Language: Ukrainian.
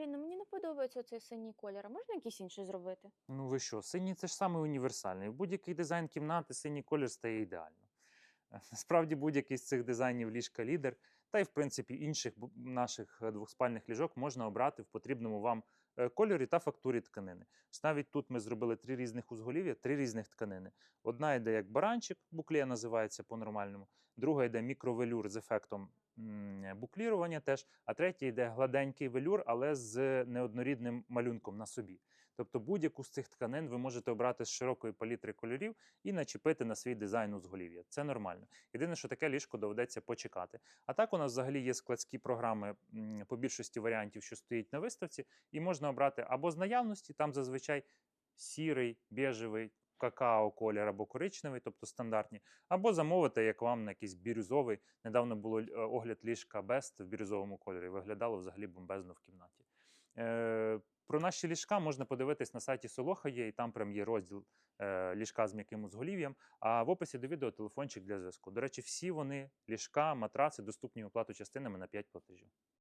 Блін, ну мені не подобається цей синій колір. А можна якийсь інший зробити? Ну ви що, синій це ж саме універсальний. Будь-який дизайн кімнати синій колір стає ідеально. Насправді будь-який з цих дизайнів ліжка лідер, та й в принципі інших наших е, двохспальних ліжок можна обрати в потрібному вам е, кольорі та фактурі тканини. Навіть тут ми зробили три різних узголів'я, три різних тканини. Одна йде як баранчик, буклія називається по-нормальному, друга йде мікровелюр з ефектом буклірування теж, а третя йде гладенький велюр, але з неоднорідним малюнком на собі. Тобто будь-яку з цих тканин ви можете обрати з широкої палітри кольорів і начепити на свій дизайн узголів'я. Це нормально. Єдине, що таке ліжко доведеться почекати. А так у нас взагалі є складські програми по більшості варіантів, що стоїть на виставці, і можна обрати або з наявності, там зазвичай сірий, біжевий, какао колір або коричневий, тобто стандартні, або замовити, як вам на якийсь бірюзовий. Недавно було е, огляд ліжка Best в бірюзовому кольорі. Виглядало взагалі бомбезно в кімнаті. Про наші ліжка можна подивитись на сайті Солоха є, і там прям є розділ е, ліжка з м'яким узголів'ям. А в описі до відео телефончик для зв'язку. До речі, всі вони ліжка, матраци доступні оплату частинами на 5 платежів.